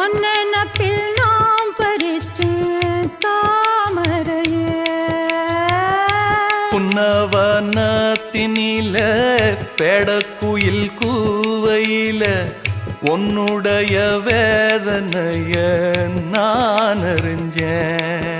ஒன்ன நப்பில் நாம் பறிச்சு தாமரையே. புன்னவனத்தினில பெடக்குயில் கூவையில உன்னுடைய வேதனைய நான் அறிஞ்சேன்